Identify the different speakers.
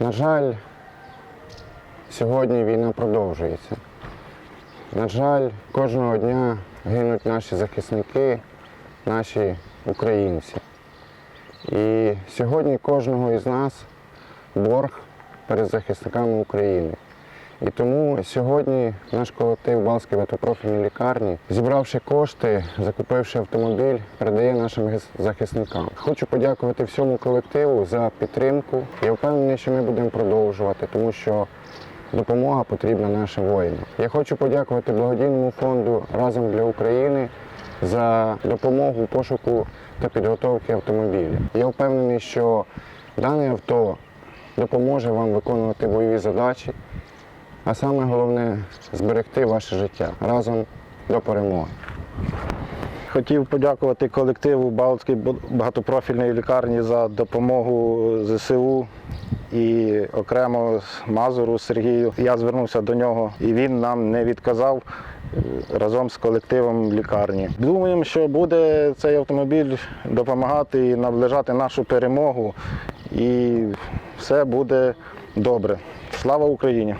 Speaker 1: На жаль, сьогодні війна продовжується. На жаль, кожного дня гинуть наші захисники, наші українці. І сьогодні кожного із нас борг перед захисниками України. І тому сьогодні наш колектив Балської ветопрофільної лікарні, зібравши кошти, закупивши автомобіль, передає нашим захисникам. Хочу подякувати всьому колективу за підтримку. Я впевнений, що ми будемо продовжувати, тому що допомога потрібна нашим воїнам. Я хочу подякувати благодійному фонду Разом для України за допомогу пошуку та підготовки автомобіля. Я впевнений, що дане авто допоможе вам виконувати бойові задачі, а саме головне зберегти ваше життя разом до перемоги.
Speaker 2: Хотів подякувати колективу Балтської багатопрофільної лікарні за допомогу ЗСУ і окремо Мазуру Сергію. Я звернувся до нього і він нам не відказав е, разом з колективом лікарні. Думаємо, що буде цей автомобіль допомагати і наближати нашу перемогу, і все буде добре. Слава Україні!